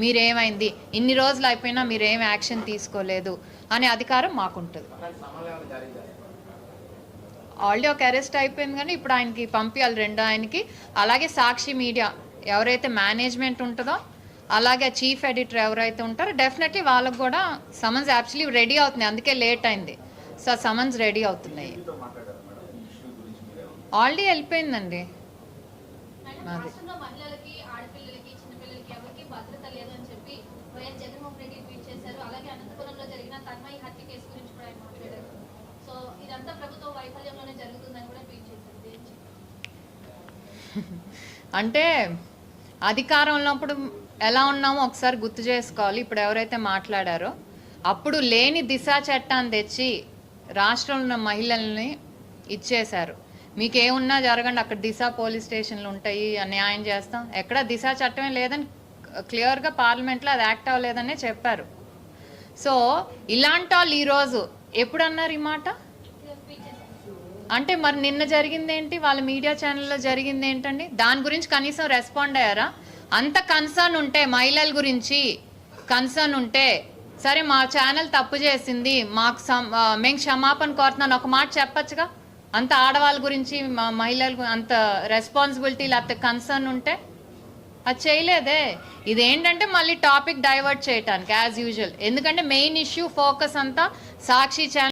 మీరేమైంది? ఇన్ని రోజులు అయిపోయినా మీరేం యాక్షన్ తీసుకోలేదు అనే అధికారం మాకుంటుంది. ఆల్రెడీ ఒక అరెస్ట్ అయిపోయింది కానీ ఇప్పుడు ఆయనకి పంపించాలి రెండు ఆయనకి. అలాగే సాక్షి మీడియా ఎవరైతే మేనేజ్మెంట్ ఉంటుందో అలాగే చీఫ్ ఎడిటర్ ఎవరైతే ఉంటారో డెఫినెట్లీ వాళ్ళకు కూడా సమన్స్ యాక్చువల్లీ రెడీ అవుతుంది అందుకే లేట్ అయింది. సో సమన్స్ రెడీ అవుతున్నాయి. ఆల్రెడీ వెళ్ళిపోయిందండి. అది. జరిగిన తన్మయి హత్య కేసు గురించి కూడా ఆయన మాట్లాడారు. సో ఇదంతా ప్రభుత్వ వైఫల్యంలోనే జరుగుతుందని కూడా ట్వీట్ చేశారు. అంటే అధికారంలో ఉన్నప్పుడు ఎలా ఉన్నామో ఒకసారి గుర్తు చేసుకోవాలి. ఇప్పుడు ఎవరైతే మాట్లాడారో అప్పుడు లేని దిశా చట్టాన్ని తెచ్చి రాష్ట్రంలో ఉన్న మహిళల్ని ఇచ్చేశారు. మీకు ఏమున్నా జరగండి అక్కడ దిశ పోలీస్ స్టేషన్లు ఉంటాయి న్యాయం చేస్తాం. ఎక్కడ దిశ చట్టమే లేదని క్లియర్గా పార్లమెంట్లో అది యాక్ట్ అవ్వలేదనే చెప్పారు. సో ఇలాంటి వాళ్ళు ఈరోజు ఎప్పుడు అన్నారు ఈ మాట? అంటే మరి నిన్న జరిగిందేంటి? వాళ్ళ మీడియా ఛానల్లో జరిగింది ఏంటండి దాని గురించి కనీసం రెస్పాండ్ అయ్యారా? అంత కన్సర్న్ ఉంటే మహిళల గురించి కన్సర్న్ ఉంటే సరే మా ఛానల్ తప్పు చేసింది మాకు మేము క్షమాపణ కోరుతున్నాను ఒక మాట చెప్పొచ్చుగా? అంత ఆడవాళ్ళ గురించి మా మహిళల అంత రెస్పాన్సిబిలిటీ లేకపోతే కన్సర్న్ ఉంటే? అది చేయలేదే. ఇదేంటంటే మళ్ళీ టాపిక్ డైవర్ట్ చేయటానికి యాజ్ యూజువల్ ఎందుకంటే మెయిన్ ఇష్యూ ఫోకస్ అంతా సాక్షి ఛానల్